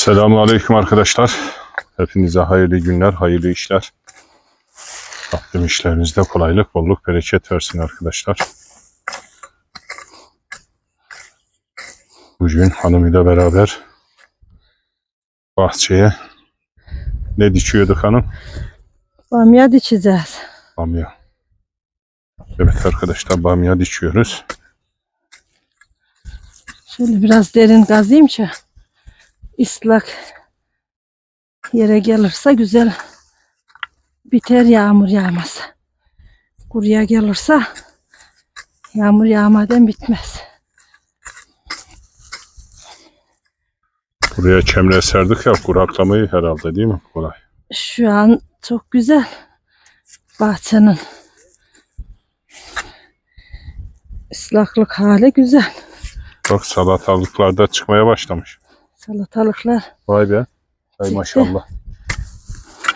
Selamun Aleyküm arkadaşlar. Hepinize hayırlı günler, hayırlı işler. Rabbim işlerinizde kolaylık, bolluk, bereket versin arkadaşlar. Bugün hanımıyla beraber bahçeye ne diçiyorduk hanım? Bamya dikeceğiz. Bamya. Evet arkadaşlar bamya diçiyoruz. Şöyle biraz derin kazayım ki ıslak yere gelirse güzel biter yağmur yağmaz. Kuruya gelirse yağmur yağmadan bitmez. Buraya çemre serdik ya kuraklamayı herhalde değil mi? Kolay. Şu an çok güzel bahçenin ıslaklık hali güzel. Bak salatalıklar da çıkmaya başlamış. Salatalıklar Vay be. Ay maşallah.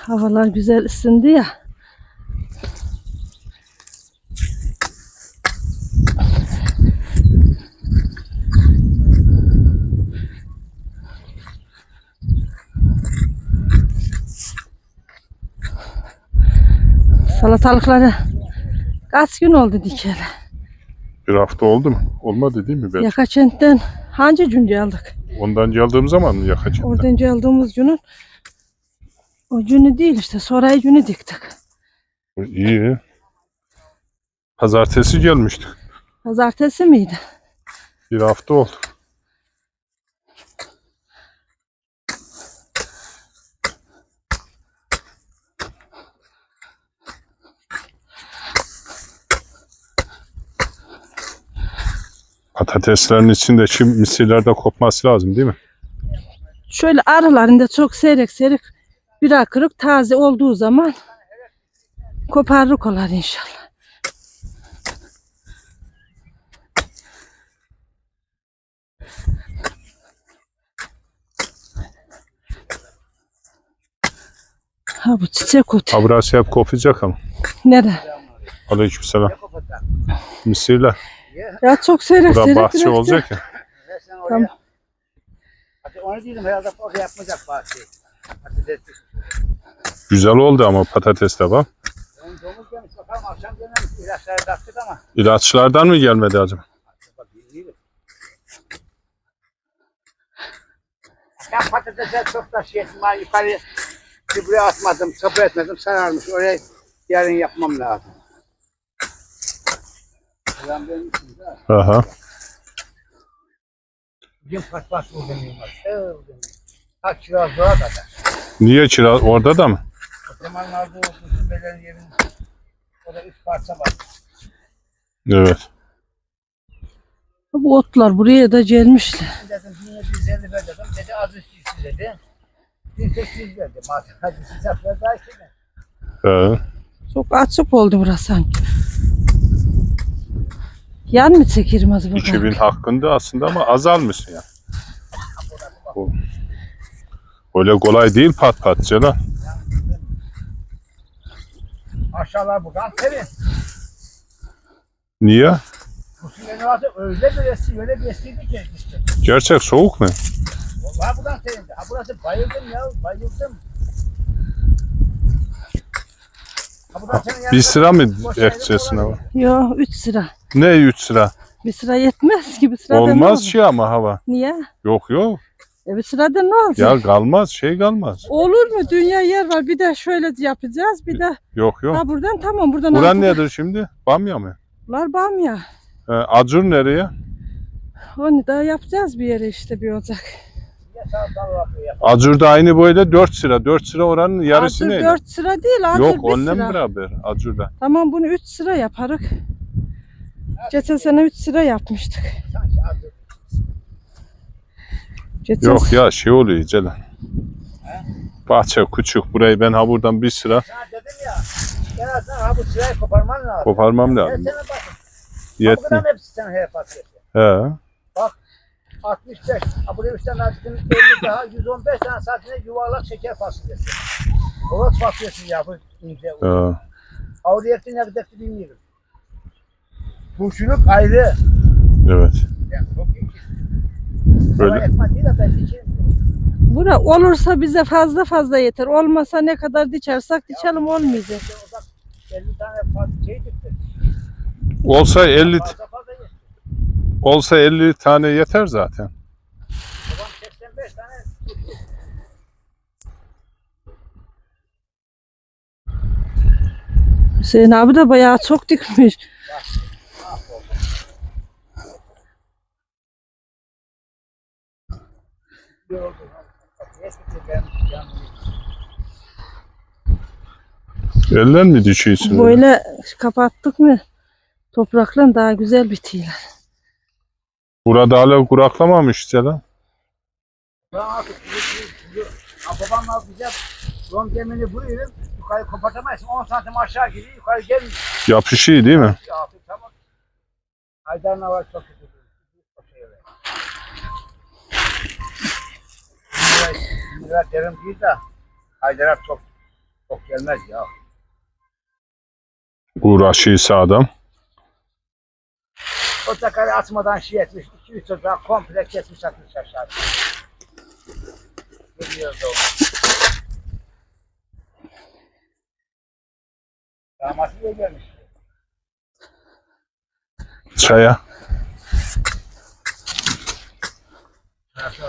havalar güzel ısındı ya. Salatalıkları kaç gün oldu dikeli? Bir hafta oldu mu? Olmadı değil mi? Belki. Yakaçent'ten hangi gün aldık? Ondan aldığım zaman mı yakacağım? Oradan aldığımız günün o günü değil işte sonraki günü diktik. İyi. Pazartesi gelmiştik. Pazartesi miydi? Bir hafta oldu. Patateslerin içinde şimdi misirler de kopması lazım değil mi? Şöyle aralarında çok seyrek seyrek bir kırık taze olduğu zaman koparlık olar inşallah. Ha bu çiçek otu. Ha burası hep kopacak ama. Nere? Aleykümselam. Misirler. Ya çok seyrek Bura seyrek bahçe bıraktı. olacak ya. Tamam. Hadi onu dedim herhalde orada yapmayacak bahçeyi. Patates. Güzel oldu ama patates de bak. Onun domuz gelmiş bakalım akşam taktık ama. İlaçlardan mı gelmedi acaba? Bak bilmiyorum. Ben patatese çok da şey ettim. Ben yukarı gübre atmadım, sabır etmedim. Sararmış. Oraya yarın yapmam lazım. Benim için de. Aha. Bugün patpat vurdum yılmaz. Kaç kilo zor da. Niye kira orada da mı? O zamanlarda o kuzun belen yerin o da üç parça var. Evet. Bu otlar buraya da gelmişler. Dedim 1750 ver dedim. Dedi az üstüsü dedi. 1800 verdi. Hadi siz yapıyor daha işte. He. Çok açık oldu burası sanki. Yan mı çekerim acaba? 2000 hakkında aslında ama azalmış ya. Bu- Öyle kolay değil pat pat Celal. Aşağılar buradan serin. Niye? Bu suyun varsa öyle bir esti, öyle bir estiydi ki işte. Gerçek soğuk mu? Vallahi buradan serindi. Ha burası bayıldım ya, bayıldım. Ha senin Bir sıra mı ekeceksin var. Yok 3 sıra. Ne 3 sıra? Bir sıra yetmez ki bir sırada ne Olmaz olur? şey ama hava. Niye? Yok yok. E bir sırada ne olacak? Ya kalmaz şey kalmaz. Olur mu? Dünya yer var. Bir de şöyle yapacağız. Bir de Yok yok. ha buradan tamam buradan Buran nedir şimdi? Bamya mı? Bunlar bamya. He, acur nereye? Onu da yapacağız bir yere işte bir ya. Acur da aynı böyle 4 sıra. 4 sıra oranın yarısı Acur neydi? 4 sıra değil. Acur Yok bir onunla sıra. beraber? Acurda. Tamam bunu 3 sıra yaparız. Geçen sene 3 sıra yapmıştık. Geçen Yok ya şey oluyor Celal. Bahçe küçük. Burayı ben ha buradan bir sıra Sana dedim ya, en azından ha bu sırayı koparman lazım. koparmam Her lazım. sene bakın. Yetmiyor. Bunların hepsi sen hep atıyorsun. He. 65. Ha buraya 3 tane attın, 50 daha 115 tane saatine yuvarlak şeker fasulyesi. Orat fasulyesi ya bu ince. he. Avliyetin ne kadar bilmiyorum. Turşuluk ayrı. Evet. Yani çok iyi. Böyle. Ekmek değil de ben iki Bura olursa bize fazla fazla yeter. Olmasa ne kadar diçersek diçelim olmayacak. İşte o zaman 50 tane fazla şey dikti. Olsa 50 Fazla fazla yetti. olsa 50 tane yeter zaten. Babam 85 tane tuttu. Hüseyin abi de bayağı çok dikmiş. Yandım. Eller mi düşüyorsun? Böyle kapattık mı toprakla daha güzel bitiyorlar. Burada hala kuraklamamış lan. Ben artık ha, babamla bize don gemini vuruyorum. Yukarı kapatamayız. 10 santim aşağı gidiyor. Yukarı gelmiyor. Yapışıyor değil mi? Ya abi tamam. Haydar'ın hava çok kötü. Lira derim değil de Haydar'a çok çok gelmez ya. Uğraşıyorsa adam. O takarı atmadan şey etmiş. 2-3 ocağı komple kesmiş atmış aşağı. Biliyoruz da onu. Damatı niye gelmiş? Çaya. Nasıl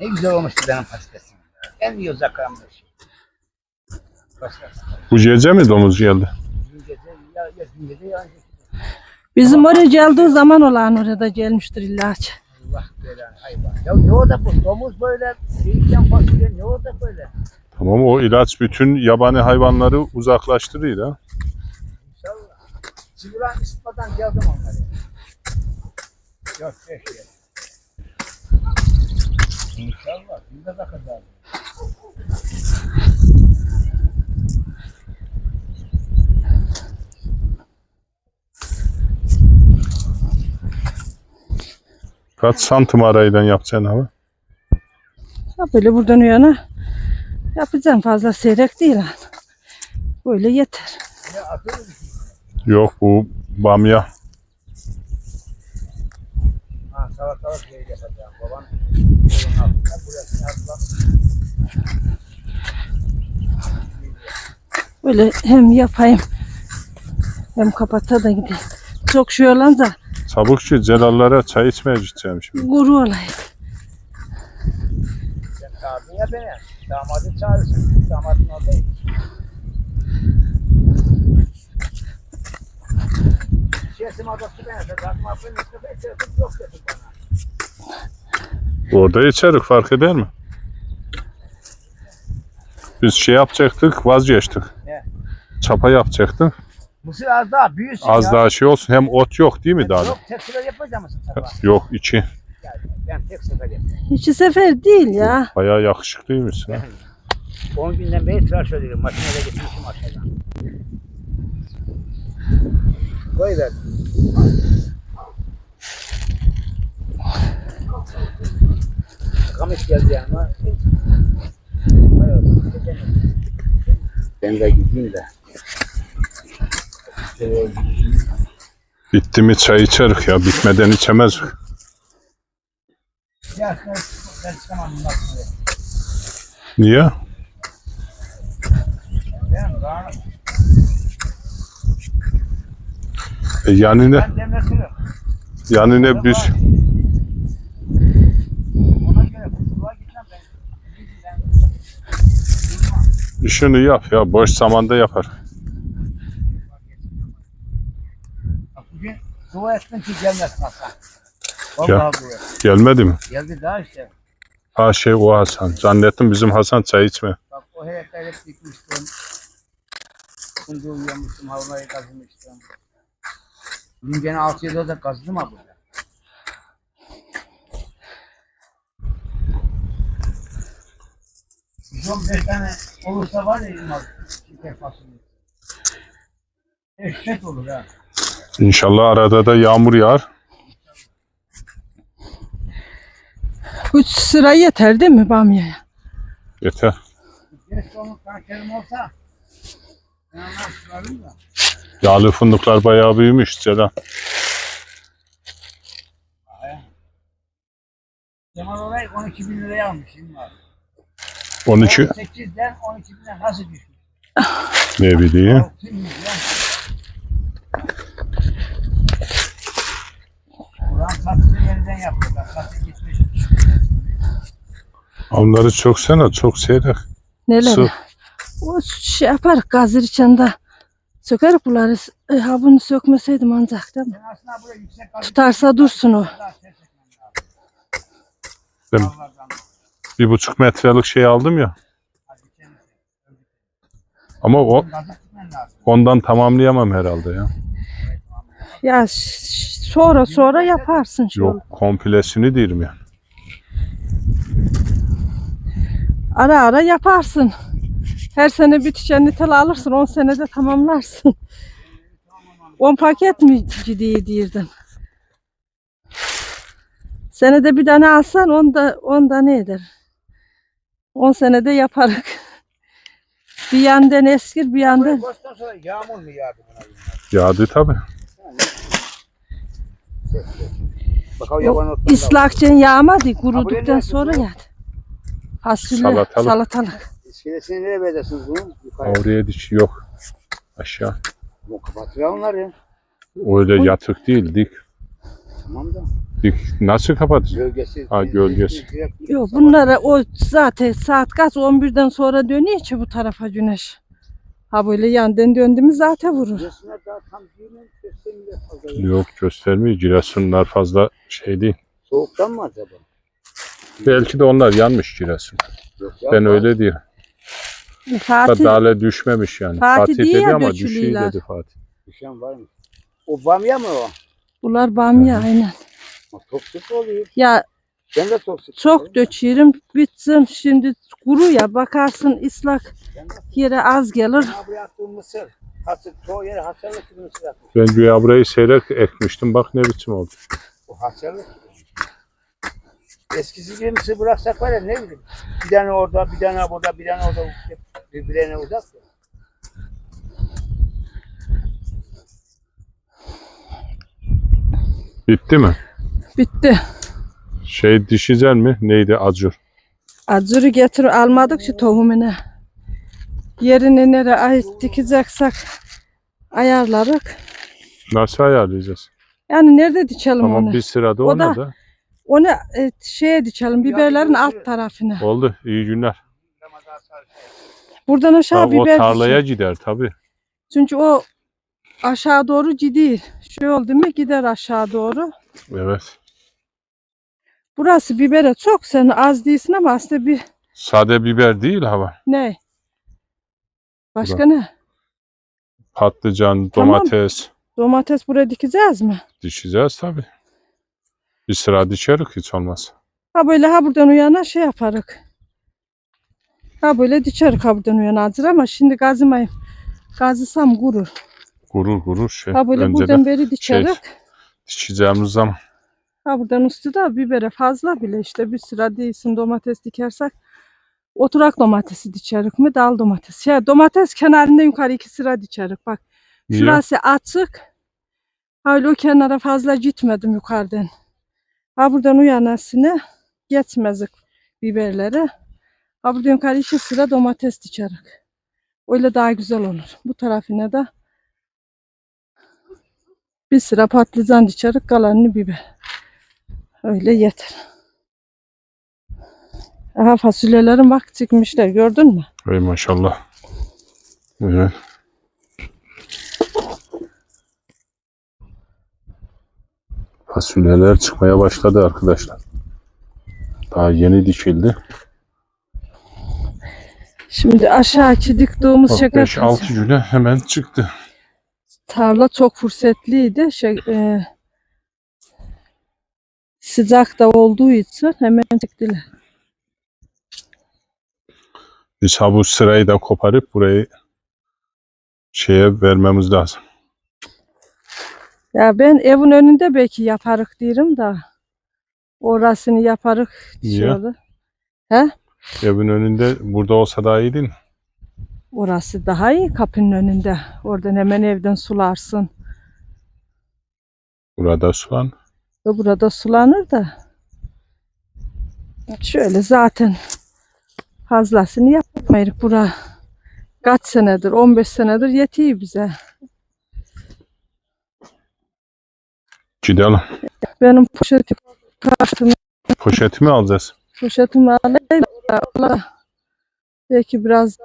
Ne güzel olmuştu benim patatesim. En iyi uzaklarımda şey. Başkası. Bu gece mi domuz geldi? Dün gece ya, ya dün gece ya önceki gece. Bizim oraya geldiği zaman olan orada gelmiştir. Allah belanı hayvan. Ya ne orada bu domuz böyle değişken fasulye ne orada böyle? Tamam o ilaç bütün yabani hayvanları uzaklaştırıyor ha. İnşallah. Şimdi ben ısıtmadan geldim onları. Yok beş yer. İnşallah. De bakacağız. Kaç santim arayla yapacaksın abi? Ya böyle buradan yana yapacağım fazla seyrek değil. ha. Böyle yeter. Yok bu bamya. Ha salatalık şey yapacağım. Babam kolun altında burasını atlamış. Böyle hem yapayım hem kapata da gideyim. Çok şey olunca Çabukçu Celal'lara çay içmeye gideceğim şimdi. guru olayım. Sen çağırdın ya beni. Damadı çağırırsın. Damadın oradayım. Adası. Takma yok dedi bana. Orada içerik fark eder mi? Biz şey yapacaktık vazgeçtik. Ne? Çapa yapacaktık. Mısır az daha büyüsün Az ya. daha şey olsun hem ot yok değil mi daha? Yok tek sefer yapacağım mısın sabah? Yok içi. Yani ben tek sefer yapıyorum. İki sefer değil ya. Bayağı yakışıklıymışsın. ha. 10 günden beri tıraş oluyorum. Makinede getirmişim aşağıdan. Koy ver. Kamış geldi gidelim. Ben de gideyim de. Bitti mi çay içerik ya. Bitmeden içemez. Ya ben, çıkamam bundan sonra. Niye? Ben daha E yani ne? ben demletirim. Yani ne biz Ona göre kutluğa gitmem ben. Ben işini yap ya. Boş zamanda yapar. Bugün dua ettim ki gelmesin Hasan. Vallahi dua. Gelmedi mi? Geldi daha işte. Ha şey o Hasan. Zannettim bizim Hasan çay içme. Bak o heyetler hep dikmiştim. Kundu uyuyormuştum, havlayı kazımıştım. Bugün gene 6-7 oda kazdım ha burada. Son bir tane olursa var ya Yılmaz. Şeker fasulye. Eşek olur ha. İnşallah arada da yağmur yağar. Üç sıra yeter değil mi bamyaya? Yeter. Keşke onun kankerim olsa. Ben anlarsın da. Yağlı fındıklar bayağı büyümüş Selam. Cemal orayı 12 bin liraya almış şimdi abi. 12 8'den 12 binden nasıl düşmüş? ne bileyim. 6 milyon. Ulan satışını yeniden yapıyorlar. Satış gitmiş. Onları çok sene çok seyrek. Neler? Su. O şey yapar gazır içinde. Söker bunları. E, ha bunu sökmeseydim ancak değil mi? Sen aslında buraya yüksek kalite- Tutarsa dursun o. Ben bir buçuk metrelik şey aldım ya. Ama o ondan tamamlayamam herhalde ya. Ya sonra sonra yaparsın şöyle. Yok komplesini diyorum ya. Ara ara yaparsın. Her sene bir tükenli tel alırsın. 10 senede tamamlarsın. 10 paket mi ciddi dirdin? Senede bir tane alsan onda onda ne eder? 10 senede yaparık. Bir yandan eskir bir yandan. Baştan sonra yağmur mu yağdı buna? Yağdı tabi. Bakalım. İslakçın yağmadı. Kuruduktan sonra yağdı. Fasulye, Salatalık. salatalık. İskelesini nereye verirsiniz bunu? Yukarı. Oraya diş yok. Aşağı. Bu kapatıyor onlar ya. Öyle yatık değil dik. Tamam da. Dik. Nasıl kapatacağız? Gölgesi. Ha, gölgesi. Yok bunlara o zaten saat kaç 11'den sonra dönüyor ki bu tarafa güneş. Ha böyle yandan döndü mü zaten vurur. Resimler daha tam düğünün fazla. ya. Yok göstermiyor. Giresunlar fazla şey değil. Soğuktan mı acaba? Belki de onlar yanmış Giresun. Yok ya, Ben öyle diyorum. Fatih Dale düşmemiş yani. Fatih Fatih, dedi ya ama göçülüler. düşüyor dedi Fatih. Düşen var mı? O bamya mı o? Bunlar bamya aynen. Ha, Toksik oluyor. Ya Ben de toksik. çok döçüyorum bitsin şimdi kuru ya bakarsın ıslak yere az gelir. Ben buraya attığım mısır. Hasır, çoğu yere hasarlık gibi mısır atmış. Ben güya burayı seyrek ekmiştim. Bak ne biçim oldu. O hasarlık. Eskisi gibi mısır bıraksak var ya ne bileyim. Bir tane orada, bir tane burada, bir tane orada birbirine uzak ya. Bitti mi? Bitti. Şey dişizel mi? Neydi? Acur. Acırı getir almadık şu tohumunu. Yerini nereye ait dikeceksek ayarlarık. Nasıl ayarlayacağız? Yani nerede dikelim Tamam onu? bir sırada O ona da- da. Onu e, şeye dikelim biberlerin alt tarafına. Oldu. İyi günler. Buradan aşağı Ha, o biber tarlaya dikelim. gider tabi. Çünkü o aşağı doğru ciddi. Şey oldu mu gider aşağı doğru. Evet. Burası bibere çok sen az değilsin ama aslında bir Sade biber değil hava. ne? Başka ne? Patlıcan, Tamam. domates Domates buraya dikeceğiz mi? dişeceğiz tabi. Bir sıra dişerik hiç olmaz. Ha böyle ha buradan uyana şey yaparık. Ha böyle dikerik ha buradan uyana hazır ama şimdi gazımayım. Gazısam gurur. Gurur gurur şey. Ha böyle Önceden buradan beri dikerik. dişeceğimiz zaman. Ha buradan üstü de bibere fazla bile işte bir sıra değilsin domates dikersek oturak domatesi dikerik mi dal domates. Şey, domates kenarında yukarı iki sıra dikerik bak. Niye? Şurası açık. Ha öyle o kenara fazla gitmedim yukarıdan. Ha buradan uyanasını geçmezdik biberleri. Ha buradan yukarı iki sıra domates dikerik. Öyle daha güzel olur. Bu tarafına da bir sıra patlıcan dikerik kalanını biber. Öyle yeter. Aha fasulyelerin bak çıkmışlar gördün mü? Ey maşallah. Evet. Fasulyeler çıkmaya başladı arkadaşlar. Daha yeni dikildi. Şimdi aşağı diktiğimiz şeker 5-6 güne hemen çıktı. Tarla çok fırsatlıydı. Şey, e, sıcak da olduğu için hemen çıktılar. Biz ha bu sırayı da koparıp burayı şeye vermemiz lazım. Ya ben evin önünde belki yaparık diyorum da orasını yaparık diyorlar. Evin önünde burada olsa daha iyi değil mi? Orası daha iyi kapının önünde. Oradan hemen evden sularsın. Burada. Ve burada sulanır da. Şöyle zaten fazlasını yapmayırık bura. Kaç senedir, 15 senedir yetiyor bize. Gidelim. Benim poşetim kartımı, Poşetimi alacağız. poşetimi alayım Allah. Belki biraz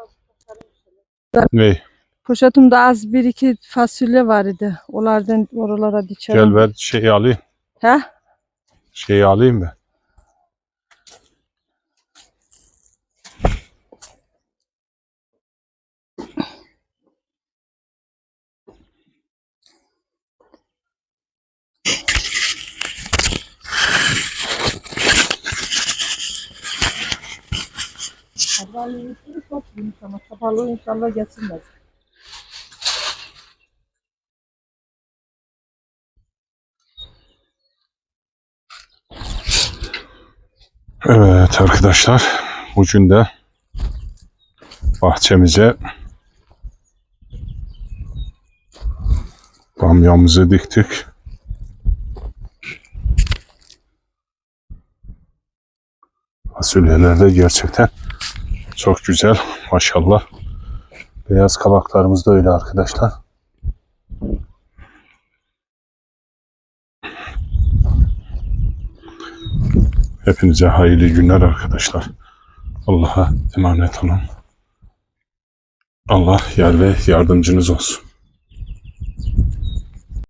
Ne? poşetimde az bir iki fasulye var idi. Onlardan oralara dikerim. Gel ver şeyi alayım. He? Şeyi alayım ben. Ama sabahleyin inşallah getirmez. Evet arkadaşlar. Bugün de bahçemize bamyamızı diktik. Fasulyeler de gerçekten çok güzel. Maşallah. Beyaz kabaklarımız da öyle arkadaşlar. Hepinize hayırlı günler arkadaşlar. Allah'a emanet olun. Allah yar ve yardımcınız olsun.